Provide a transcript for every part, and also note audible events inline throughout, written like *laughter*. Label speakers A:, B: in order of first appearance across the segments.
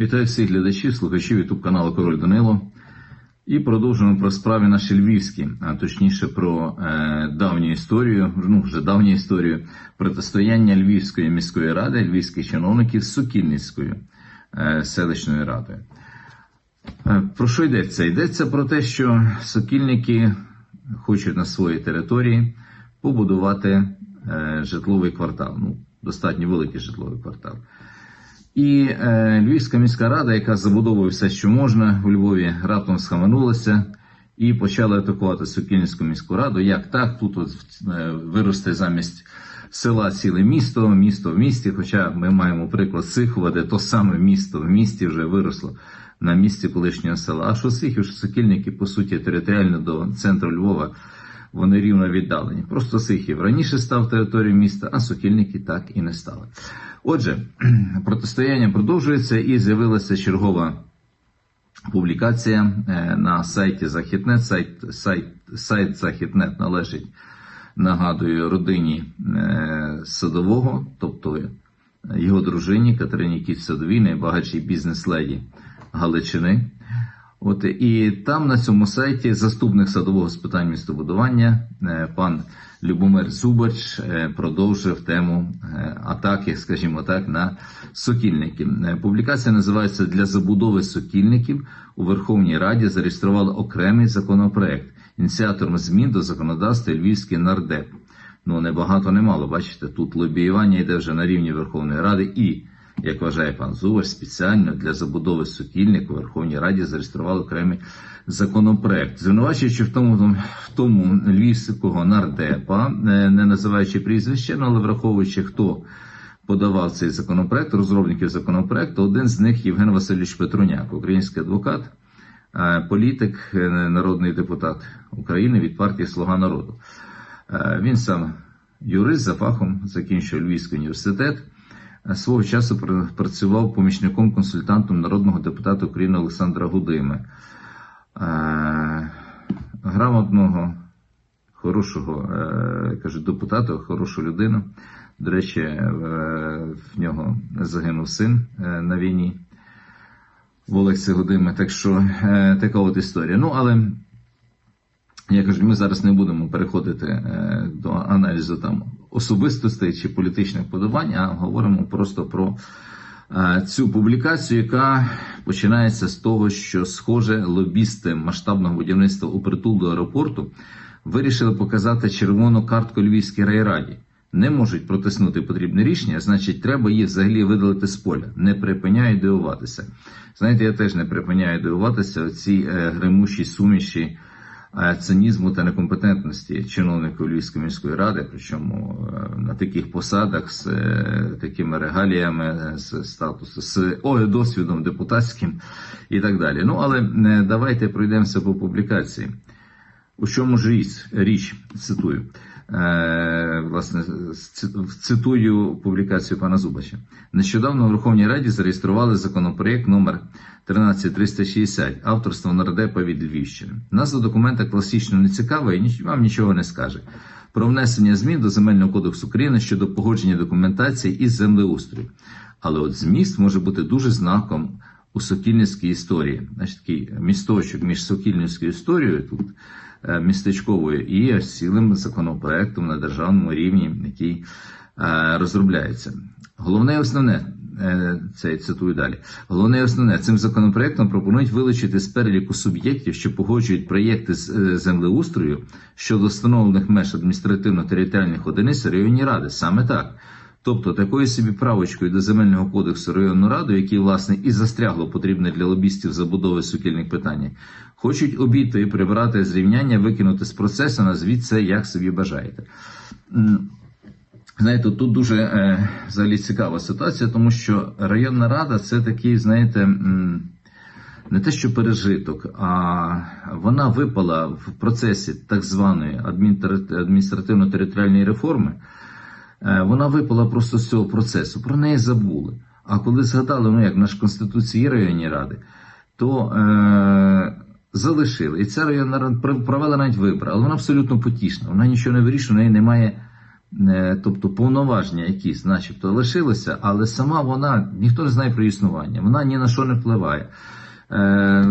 A: Вітаю всіх глядачів, слухачів ютуб каналу Король Данило. І продовжуємо про справи наші львівські, а точніше про е, давню історію, ну вже давню історію протистояння Львівської міської ради, львівських чиновників з Сокільницькою е, селищною радою. Е, про що йдеться? Йдеться про те, що сокільники хочуть на своїй території побудувати е, житловий квартал, ну, достатньо великий житловий квартал. І е, Львівська міська рада, яка забудовує все, що можна у Львові, раптом схаменулася і почала атакувати Сокільницьку міську раду. Як так? Тут от, е, виросте замість села ціле місто, місто в місті. Хоча ми маємо приклад Сихова, де то саме місто в місті вже виросло на місці колишнього села. А що Сихів, що Сокільники, по суті, територіально до центру Львова. Вони рівно віддалені. Просто Сихів раніше став територією міста, а Сокільники так і не стали. Отже, *clears throat* протистояння продовжується і з'явилася чергова публікація е, на сайті Західнет. Сайт, сайт, сайт Західнет належить, нагадую, родині е, садового, тобто його дружині Катерині Кіт Садовій, найбагатшій бізнес-леді Галичини. От і там на цьому сайті заступник садового з питань містобудування е, пан Любомир Зубач е, продовжив тему е, атаки, скажімо так, на сокільників. Публікація називається Для забудови сокільників у Верховній Раді зареєстрували окремий законопроект ініціатором змін до законодавства Львівський нардеп. Ну небагато немало. Бачите, тут лобіювання йде вже на рівні Верховної Ради і як вважає пан Зуваш, спеціально для забудови сукільник у Верховній Раді зареєстрували окремий законопроект, звинувачуючи в тому в тому львівського нардепа, не називаючи прізвище, але враховуючи, хто подавав цей законопроект, розробників законопроекту, один з них Євген Васильович Петруняк, український адвокат, політик, е, народний депутат України від партії Слуга народу. Він сам юрист за фахом закінчив Львівський університет свого часу працював помічником консультантом народного депутата України Олександра Гудими. Е, грамотного, хорошого е, кажу, депутата, хорошу людину. До речі, е, в нього загинув син на війні в Олексі Гудими. Так що така от історія. Ну, але я кажу, ми зараз не будемо переходити до аналізу там особистостей чи політичних подобань, а говоримо просто про е, цю публікацію, яка починається з того, що схоже лобісти масштабного будівництва у притул до аеропорту вирішили показати червону картку Львівській райраді. Не можуть протиснути потрібне рішення, значить, треба її взагалі видалити з поля. Не припиняю дивуватися. Знаєте, я теж не припиняю дивуватися цій е, гримущій суміші цинізму та некомпетентності чиновників Львівської міської ради, причому е, на таких посадах з е, такими регаліями, з статусу, з досвідом депутатським і так далі. Ну але е, давайте пройдемося по публікації. У чому ж річ цитую. Власне, цитую публікацію пана Зубача. Нещодавно в Верховній Раді зареєстрували законопроєкт номер 13360 авторства нардепа від Львівщини. Назва документа класично не цікава і вам нічого не скаже. Про внесення змін до Земельного кодексу України щодо погодження документації із землеустрою. Але от зміст може бути дуже знаком у Сокільницькій історії. Значить, такий місточок між Сокільницькою історією тут е, містечковою і цілим законопроектом на державному рівні, який е, розробляється. Головне і основне Е, це цитую далі. Головне і основне цим законопроектом пропонують вилучити з переліку суб'єктів, що погоджують проєкти з е, землеустрою щодо встановлених меж адміністративно-територіальних одиниць районні ради. Саме так. Тобто такою собі правочкою до земельного кодексу районну раду, який, власне, і застрягло потрібне для лобістів забудови сукільних питань, хочуть обійти і прибрати зрівняння, викинути з процесу, назвіть це як собі бажаєте. Знаєте, тут дуже е, взагалі цікава ситуація, тому що районна рада це такий, знаєте, не те, що пережиток, а вона випала в процесі так званої адміністративно-територіальної реформи. Е, вона випала просто з цього процесу. Про неї забули. А коли згадали, ну як наш Конституції районні ради, то е, залишили. І ця районна рада провела навіть вибори, але вона абсолютно потішна. Вона нічого не вирішує, у неї немає е, тобто повноваження якісь, начебто, лишилися, але сама вона ніхто не знає про існування, вона ні на що не впливає. Е,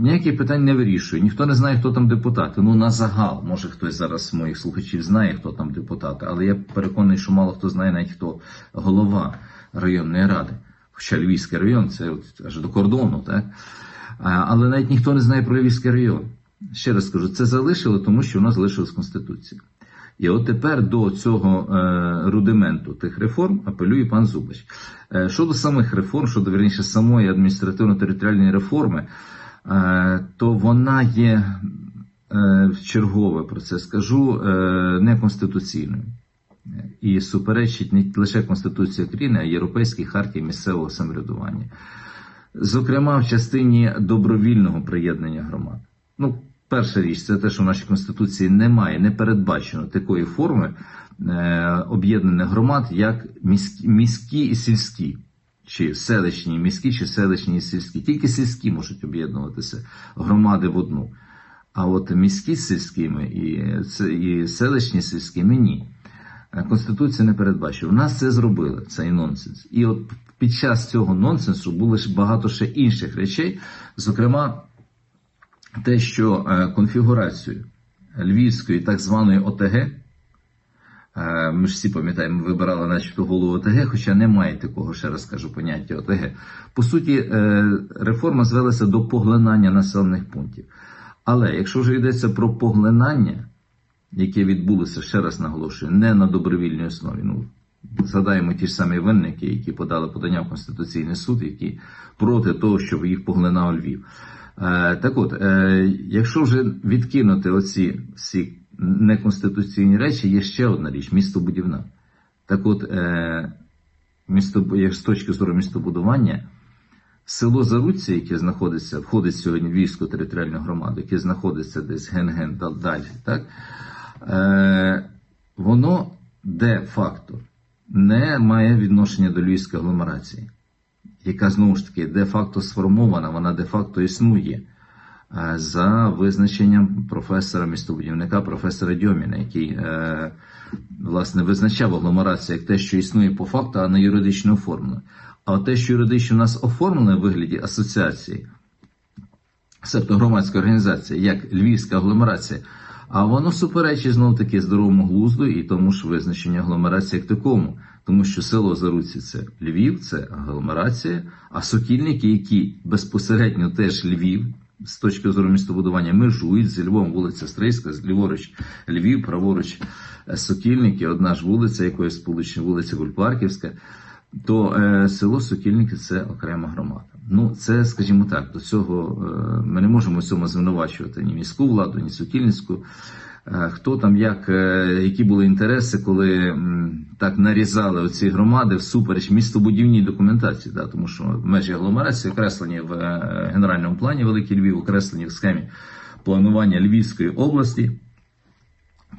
A: ніяких питань не вирішує. Ніхто не знає, хто там депутати. Ну на загал, може хтось зараз з моїх слухачів знає, хто там депутати, але я переконаний, що мало хто знає навіть хто голова районної ради. Хоча Львівський район це аж до кордону, так? Але навіть ніхто не знає про Львівський район. Ще раз скажу, це залишило, тому що у нас залишилась Конституція. І от тепер до цього е, рудименту тих реформ апелює пан Зубач. Е, щодо самих реформ, щодо верніше самої адміністративно-територіальної реформи, е, то вона є е, чергове про це скажу неконституційною. І суперечить не лише Конституції України, а й Європейській хартії місцевого самоврядування. Зокрема, в частині добровільного приєднання громад. Ну, перша річ, це те, що в нашій Конституції немає, не передбачено такої форми е, об'єднаних громад, як міські, міські і сільські, чи селищні, міські, чи селищні і сільські. Тільки сільські можуть об'єднуватися громади в одну. А от міські з сільськими і, і селищні з сільськими ні. Е, Конституція не передбачує. У нас це зробили, цей нонсенс. І от під час цього нонсенсу було ж багато ще інших речей, зокрема, те, що е, конфігурацію Львівської так званої ОТГ, е, ми ж всі пам'ятаємо, вибирали начебто голову ОТГ, хоча немає такого, ще раз кажу, поняття ОТГ. По суті, е, реформа звелася до поглинання населених пунктів. Але якщо вже йдеться про поглинання, яке відбулося, ще раз наголошую, не на добровільній основі. Ну, згадаємо ті ж самі винники, які подали подання в Конституційний суд, які проти того, щоб їх поглинав Львів. Е, так от, е, якщо вже відкинути оці всі неконституційні речі, є ще одна річ містобудівна. Так от, е, місто, з точки зору містобудування, село Заруця, яке знаходиться, входить сьогодні в Львівську територіальну громаду, яке знаходиться десь ген-ген дал- далі, так? Воно де-факто не має відношення до Львівської агломерації, яка знову ж таки де-факто сформована, вона де-факто існує е, за визначенням професора містобудівника, професора Дьоміна, який е, власне визначав агломерацію як те, що існує по факту, а не юридично оформлено. А те, що юридично у нас оформлено в вигляді асоціації, себто громадська організація, як Львівська агломерація, а воно суперечить знов таки здоровому глузду і тому ж визначенню агломерації як такому. Тому що село Заруці це Львів, це агломерація, а сокільники, які безпосередньо теж Львів, з точки зору містобудування, межують зі Львом, вулиця Стрийська, ліворуч Львів, праворуч е, Сокільники, одна ж вулиця, якоїсь сполучення вулиця Гульпарківська, то е, село Сокільники це окрема громада. Ну, це, скажімо так, до цього е, ми не можемо цьому звинувачувати ні міську владу, ні сокільницьку. Е, Хто там, як, е, які були інтереси, коли так нарізали оці громади всупереч містобудівній документації, да, тому що межі агломерації окреслені в е, генеральному плані Великий Львів, окреслені в схемі планування Львівської області.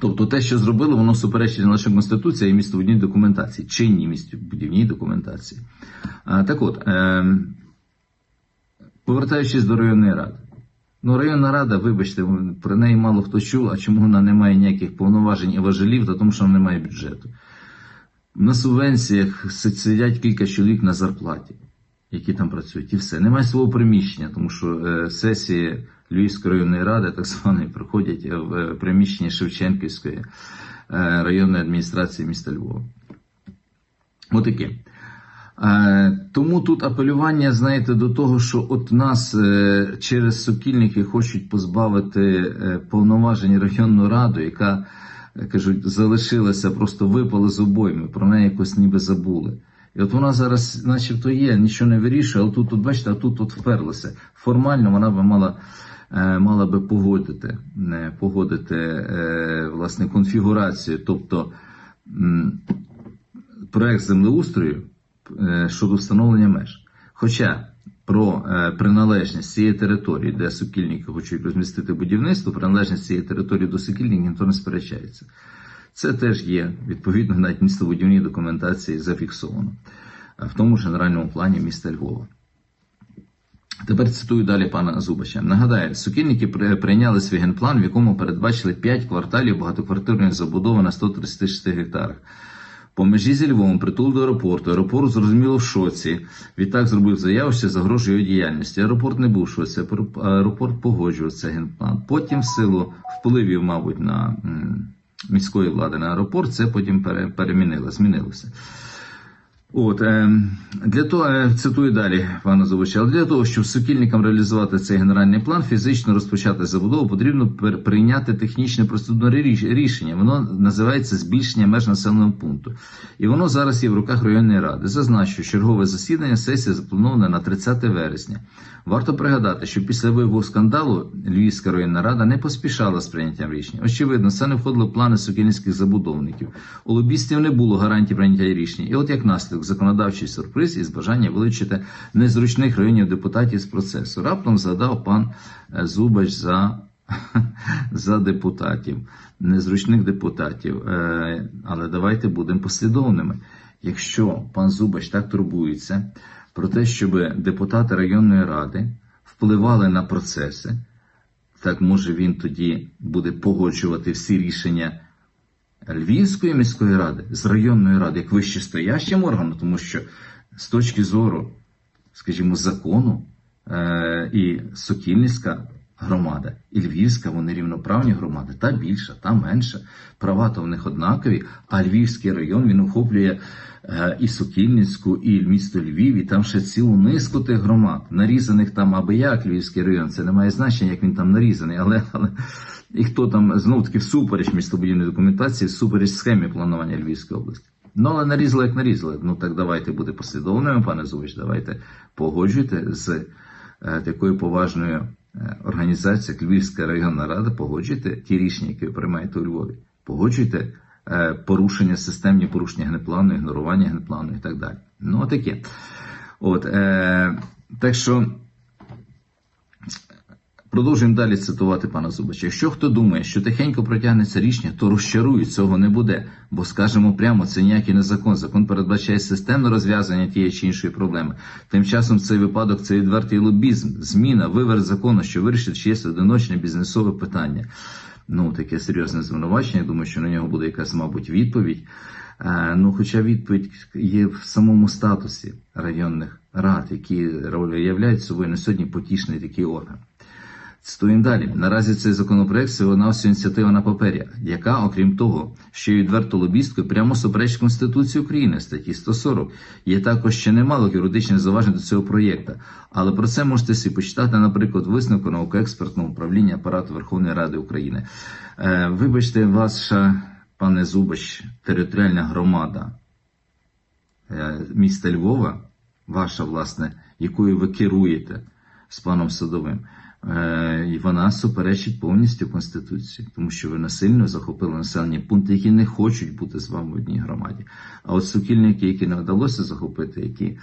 A: Тобто те, що зробили, воно суперечить лише Конституції, й містобудівній документації, чинній містобудівній документації. Так от, е, повертаючись до районної ради. Ну, районна рада, вибачте, про неї мало хто чув, а чому вона не має ніяких повноважень і важелів, та тому що вона не має бюджету. На субвенціях сидять кілька чоловік на зарплаті, які там працюють, і все. Немає свого приміщення, тому що е, сесії Львівської районної ради, так званої, проходять в е, приміщенні Шевченківської е, районної адміністрації міста Львова. Отаке. Е, Тому тут апелювання, знаєте, до того, що от нас е, через сокільники хочуть позбавити е, повноважень районну раду, яка, кажуть, залишилася, просто випала з обойми, про неї якось ніби забули. І от вона зараз, начебто, є, нічого не вирішує, але тут, тут бачите, а тут тут вперлася. Формально вона би мала, мала би погодити, погодити власне конфігурацію, тобто проект землеустрою щодо встановлення меж. Хоча про е, приналежність цієї території, де сокільники хочуть розмістити будівництво, приналежність цієї території до сокільників ніхто не сперечається. Це теж є відповідно навіть містобудівній документації зафіксовано, е, в тому ж генеральному плані міста Львова. Тепер цитую далі пана Зубача. Нагадаю, сукільники прийняли свій генплан, в якому передбачили 5 кварталів багатоквартирної забудови на 136 гектарах. По межі зі Львовом, притул до аеропорту. Аеропорт зрозуміло в шоці. Відтак зробив заяву, що загрожує його діяльності. Аеропорт не був в шоці. Аеропорт погоджувався генплан. Потім, в силу впливів, мабуть, на міської влади на аеропорт, це потім пере- перемінило, змінилося. От е, для того е, цитую далі пана Зубача, але для того, щоб сукільникам реалізувати цей генеральний план, фізично розпочати забудову, потрібно прийняти технічне процедурне рішення. Воно називається збільшення меж населеного пункту. І воно зараз є в руках районної ради. Зазначу, чергове засідання сесії заплановане на 30 вересня. Варто пригадати, що після вибуху скандалу Львівська районна рада не поспішала з прийняттям рішення. Очевидно, це не входило в плани сукільницьких забудовників. У лобістів не було гарантій прийняття рішення. І от як наслідок законодавчий сюрприз із бажання вилучити незручних районів депутатів з процесу. Раптом згадав пан е, Зубач за, *laughs* за депутатів, незручних депутатів. Е, Але давайте будемо послідовними. Якщо пан Зубач так турбується про те, щоб депутати районної ради впливали на процеси, так може він тоді буде погоджувати всі рішення Львівської міської ради з районної ради як вищестоящим органом, тому що з точки зору, скажімо, закону е- і Сокільницька громада, і Львівська, вони рівноправні громади, та більша, та менша. Права то в них однакові, а Львівський район він охоплює е- і Сокільницьку, і місто Львів, і там ще цілу низку тих громад, нарізаних там аби як Львівський район. Це не має значення, як він там нарізаний, але. але і хто там знов таки всупереч містобудівної документації, всупереч схемі планування Львівської області. Ну, але нарізали, як нарізали. Ну так давайте бути послідовними, пане Зубич, давайте погоджуйте з е, такою поважною е, організацією, як Львівська районна рада, погоджуйте ті рішення, які ви приймаєте у Львові. Погоджуйте е, порушення, системні порушення генеплану, ігнорування генеплану і так далі. Ну, таке. От, е, так що. Продовжуємо далі цитувати пана Зубача. Якщо хто думає, що тихенько протягнеться рішення, то розчарує, цього не буде. Бо скажемо прямо, це ніякий не закон. Закон передбачає системне розв'язання тієї чи іншої проблеми. Тим часом цей випадок це відвертий лобізм, зміна, виверт закону, що вирішить чиєсь одиночне бізнесове питання. Ну, таке серйозне звинувачення. Думаю, що на нього буде якась, мабуть, відповідь. Е, Ну, хоча відповідь є в самому статусі районних рад, які являють собою на сьогодні потішний такий орган. Цитуємо далі. Наразі цей законопроект всього навсього ініціатива на папері, яка, окрім того, що є відверто лобісткою, прямо суперечить Конституції України статті 140. Є також ще немало юридичних зауважень до цього проєкту. Але про це можете собі почитати, наприклад, висновку науково-експертного управління апарату Верховної Ради України. Е, вибачте, ваша, пане Зубач, територіальна громада е, міста Львова, ваша, власне, якою ви керуєте з паном Садовим. Е, І вона суперечить повністю Конституції, тому що ви насильно захопили населені пункти, які не хочуть бути з вами в одній громаді. А от сукільники, які не вдалося захопити, які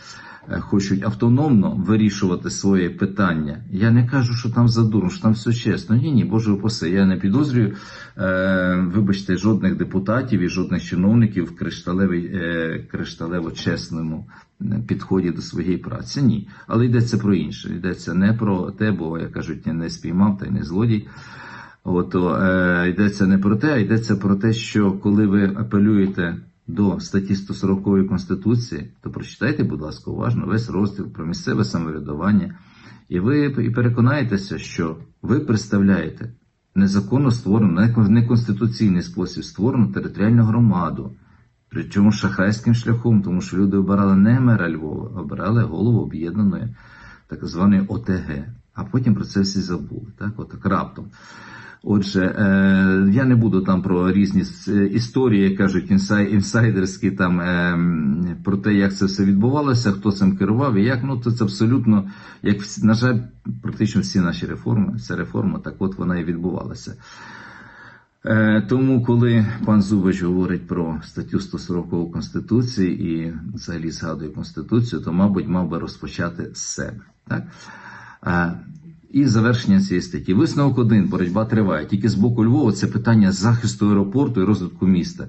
A: е, хочуть автономно вирішувати своє питання. Я не кажу, що там задурно, що там все чесно. Ні, ні, Боже упаси. Я не підозрюю, е, вибачте, жодних депутатів і жодних чиновників в кришталевій, е, кришталево чесному підході до своєї праці. Ні. Але йдеться про інше. Йдеться не про те, бо, як кажуть, не спіймав та й не злодій. От, е, йдеться не про те, а йдеться про те, що коли ви апелюєте до статті 140 Конституції, то прочитайте, будь ласка, уважно весь розділ про місцеве самоврядування, і ви і переконаєтеся, що ви представляєте незаконно створену, неконституційний спосіб створену територіальну громаду. Причому шахрайським шляхом, тому що люди обирали не мера Львова, а обирали голову об'єднаної так званої ОТГ. А потім про це всі забули. Так, отак раптом. Отже, е, я не буду там про різні історії, як кажуть, інсай, інсайдерські там е, про те, як це все відбувалося, хто цим керував і як. Ну, то це абсолютно, як на жаль, практично всі наші реформи, ця реформа, так от вона і відбувалася. Е, Тому, коли пан Зубач говорить про статтю 140 Конституції і взагалі згадує Конституцію, то, мабуть, мав би розпочати з себе. Так? Е, І завершення цієї статті. Висновок один. Боротьба триває. Тільки з боку Львова це питання захисту аеропорту і розвитку міста.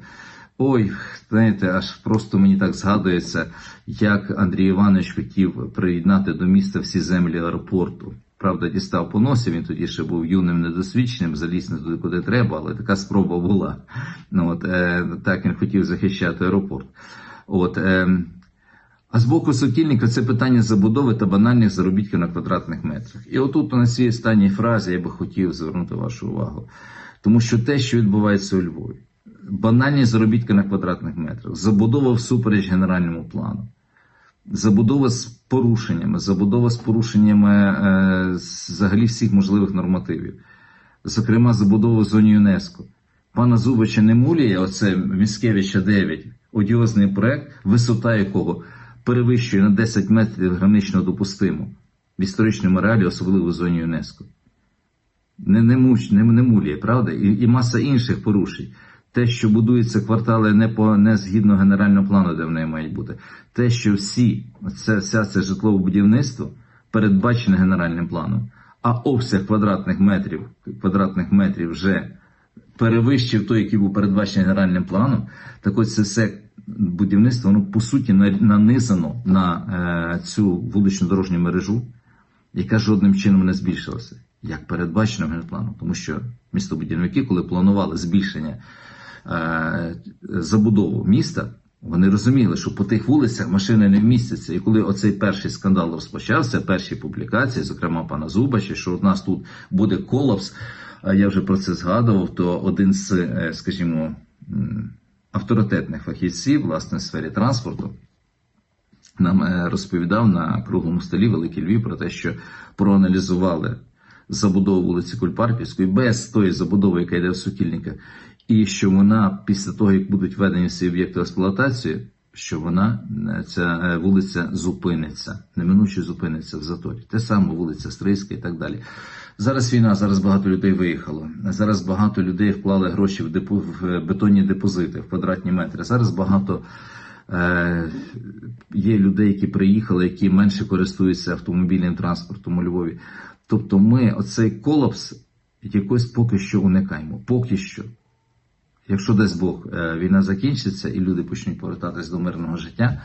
A: Ой, знаєте, аж просто мені так згадується, як Андрій Іванович хотів приєднати до міста всі землі аеропорту. Правда, дістав по носі, він тоді ще був юним недосвідченим, заліз не туди, куди треба, але така спроба була. Ну, от, е, так він хотів захищати аеропорт. От, е, а з боку сотільника це питання забудови та банальних заробітків на квадратних метрах. І отут на цій останній фразі я би хотів звернути вашу увагу. Тому що те, що відбувається у Львові, банальні заробітки на квадратних метрах, забудова всупереч генеральному плану, забудова з порушеннями, забудова з порушеннями е, взагалі всіх можливих нормативів, зокрема, забудова в зоні ЮНЕСКО. Пана Зубича не муліє, оце Міскевича 9, одіозний проект, висота якого перевищує на 10 метрів гранично допустиму в історичному реалі, особливо в зоні ЮНЕСКО. Не, не, муч, не, не муліє, правда? І, і маса інших порушень. Те, що будуються квартали не по не згідно генерального плану, де вони мають бути. Те, що всі, це, вся це житлове будівництво передбачене генеральним планом, а обсяг квадратних метрів, квадратних метрів вже перевищив той, який був передбачений генеральним планом, так ось це все будівництво, воно по суті на- нанизано на е, цю вуличну дорожню мережу, яка жодним чином не збільшилася, як передбачено генпланом. Тому що містобудівники, коли планували збільшення забудову міста, вони розуміли, що по тих вулицях машини не вмістяться. І коли оцей перший скандал розпочався, перші публікації, зокрема пана Зубача, що у нас тут буде колапс, я вже про це згадував, то один з, е, скажімо, авторитетних фахівців, власне, в сфері транспорту, нам е, розповідав на круглому столі Великий Львів про те, що проаналізували забудову вулиці Кульпарківської без тої забудови, яка йде в сутільниках, і що вона після того, як будуть введені всі об'єкти в експлуатацію, що вона е, ця е, вулиця зупиниться, неминуче зупиниться в заторі. Те саме вулиця Стрийська і так далі. Зараз війна, зараз багато людей виїхало. Зараз багато людей вклали гроші в депо в бетонні депозити, в квадратні метри. Зараз багато е, є людей, які приїхали, які менше користуються автомобільним транспортом у Львові. Тобто, ми оцей колапс якось поки що уникаємо. Поки що. Якщо дасть Бог е, війна закінчиться і люди почнуть повертатись до мирного життя,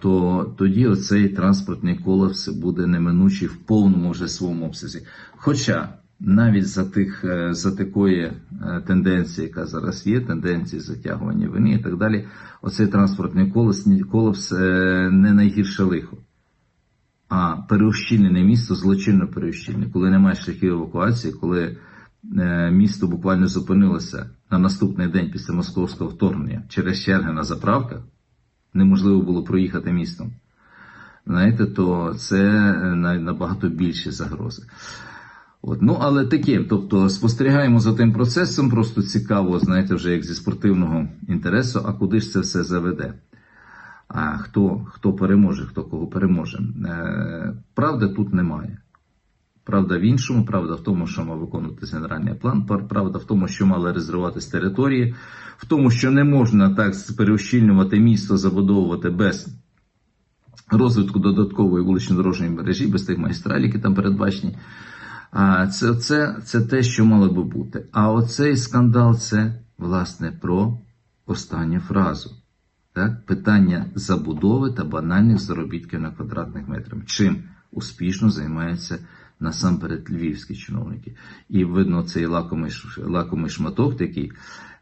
A: то тоді оцей транспортний колапс буде неминучий в повному вже своєму обсязі. Хоча навіть за тих е, за такої е, тенденції, яка зараз є, тенденції затягування вини і так далі, оцей транспортний колапс, колапс не найгірше лихо. А переущільнене місто злочинно переущільне, коли немає шляхів евакуації, коли місто буквально зупинилося на наступний день після московського вторгнення через черги на заправках, неможливо було проїхати містом. Знаєте, то це е, набагато більші загрози. От, ну, але таке, тобто спостерігаємо за тим процесом, просто цікаво, знаєте, вже як зі спортивного інтересу, а куди ж це все заведе? А хто, хто переможе, хто кого переможе. Е, правди тут немає. Правда в іншому, правда в тому, що мав виконуватися генеральний план, правда в тому, що мали резервуватись території, в тому, що не можна так переущільнювати місто, забудовувати без розвитку додаткової вулично-дорожньої мережі, без тих магістралів, які там передбачені. Це, це, це те, що мало би бути. А оцей скандал це, власне, про останню фразу. Так? Питання забудови та банальних заробітків на квадратних метрах. Чим успішно займаються насамперед львівські чиновники. І видно цей лакомий, лакомий шматок такий,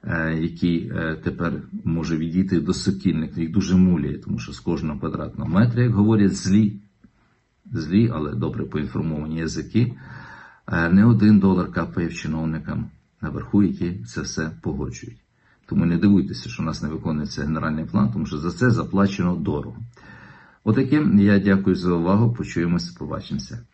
A: е, який е, тепер може відійти до сокільних, їх дуже муляє, тому що з кожного квадратного метра, як говорять злі, злі, але добре поінформовані язики, е, не один долар капає чиновникам наверху, які це все погоджують. Тому не дивуйтеся, що у нас не виконується генеральний план, тому що за це заплачено дорого. Отаким я дякую за увагу. Почуємося, побачимося.